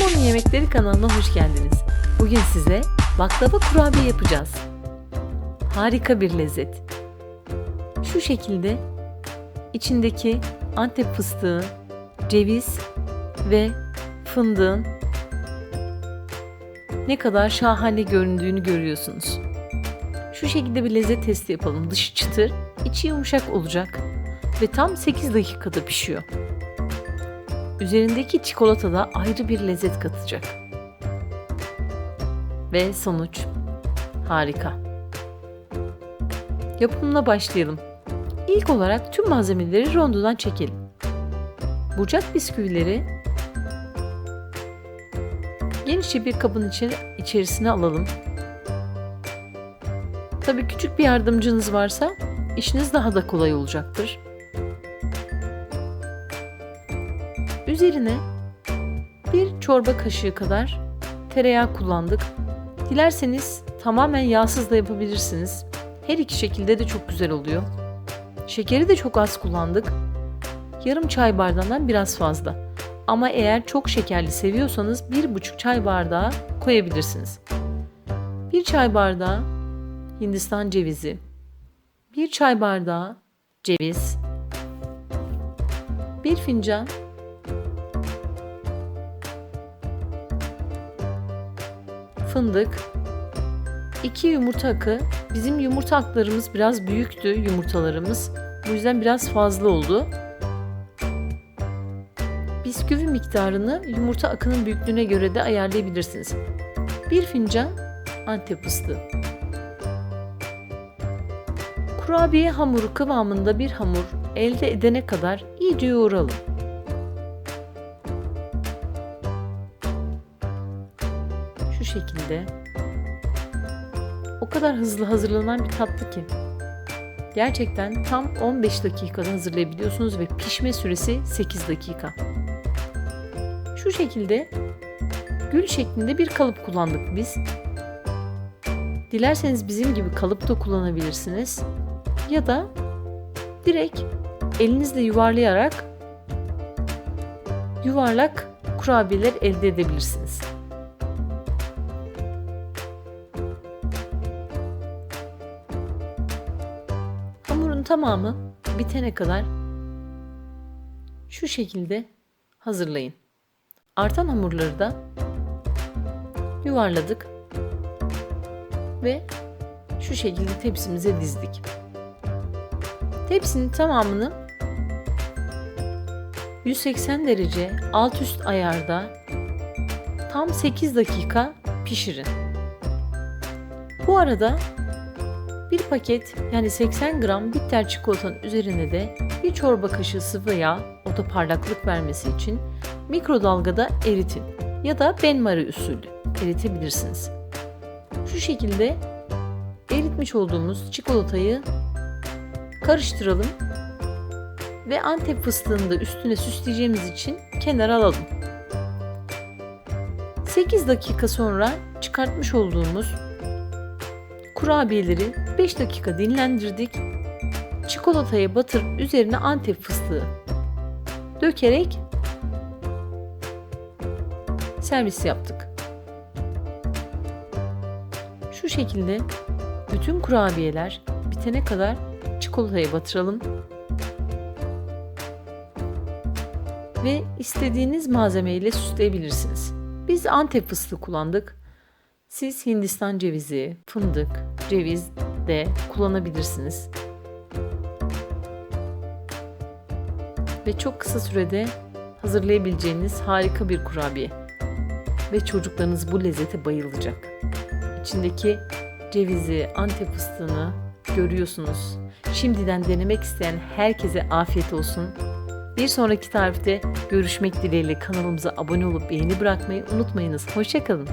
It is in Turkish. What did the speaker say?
Limon Yemekleri kanalına hoş geldiniz. Bugün size baklava kurabiye yapacağız. Harika bir lezzet. Şu şekilde içindeki antep fıstığı, ceviz ve fındığın ne kadar şahane göründüğünü görüyorsunuz. Şu şekilde bir lezzet testi yapalım. Dışı çıtır, içi yumuşak olacak ve tam 8 dakikada pişiyor. Üzerindeki çikolata da ayrı bir lezzet katacak. Ve sonuç harika. Yapımına başlayalım. İlk olarak tüm malzemeleri rondodan çekelim. Burcak bisküvileri genişçe bir kabın içine, içerisine alalım. Tabii küçük bir yardımcınız varsa işiniz daha da kolay olacaktır. Üzerine bir çorba kaşığı kadar tereyağı kullandık. Dilerseniz tamamen yağsız da yapabilirsiniz. Her iki şekilde de çok güzel oluyor. Şekeri de çok az kullandık. Yarım çay bardağından biraz fazla. Ama eğer çok şekerli seviyorsanız bir buçuk çay bardağı koyabilirsiniz. Bir çay bardağı Hindistan cevizi, bir çay bardağı ceviz, bir fincan fındık, 2 yumurta akı. Bizim yumurta aklarımız biraz büyüktü yumurtalarımız. Bu yüzden biraz fazla oldu. Bisküvi miktarını yumurta akının büyüklüğüne göre de ayarlayabilirsiniz. Bir fincan antep fıstığı. Kurabiye hamuru kıvamında bir hamur elde edene kadar iyice yoğuralım. Şu şekilde. O kadar hızlı hazırlanan bir tatlı ki. Gerçekten tam 15 dakikada hazırlayabiliyorsunuz ve pişme süresi 8 dakika. Şu şekilde gül şeklinde bir kalıp kullandık biz. Dilerseniz bizim gibi kalıp da kullanabilirsiniz. Ya da direkt elinizle yuvarlayarak yuvarlak kurabiyeler elde edebilirsiniz. Hamurun tamamı bitene kadar şu şekilde hazırlayın. Artan hamurları da yuvarladık ve şu şekilde tepsimize dizdik. Tepsinin tamamını 180 derece alt üst ayarda tam 8 dakika pişirin. Bu arada bir paket yani 80 gram bitter çikolatanın üzerine de bir çorba kaşığı sıvı yağ, o da parlaklık vermesi için mikrodalgada eritin ya da benmari usulü eritebilirsiniz. Şu şekilde eritmiş olduğumuz çikolatayı karıştıralım ve antep fıstığını da üstüne süsleyeceğimiz için kenara alalım. 8 dakika sonra çıkartmış olduğumuz kurabiyeleri 5 dakika dinlendirdik. Çikolataya batırıp üzerine antep fıstığı dökerek servis yaptık. Şu şekilde bütün kurabiyeler bitene kadar çikolataya batıralım. Ve istediğiniz malzemeyle süsleyebilirsiniz. Biz antep fıstığı kullandık. Siz Hindistan cevizi, fındık, ceviz de kullanabilirsiniz. Ve çok kısa sürede hazırlayabileceğiniz harika bir kurabiye. Ve çocuklarınız bu lezzete bayılacak. İçindeki cevizi, antep fıstığını görüyorsunuz. Şimdiden denemek isteyen herkese afiyet olsun. Bir sonraki tarifte görüşmek dileğiyle kanalımıza abone olup beğeni bırakmayı unutmayınız. Hoşçakalın.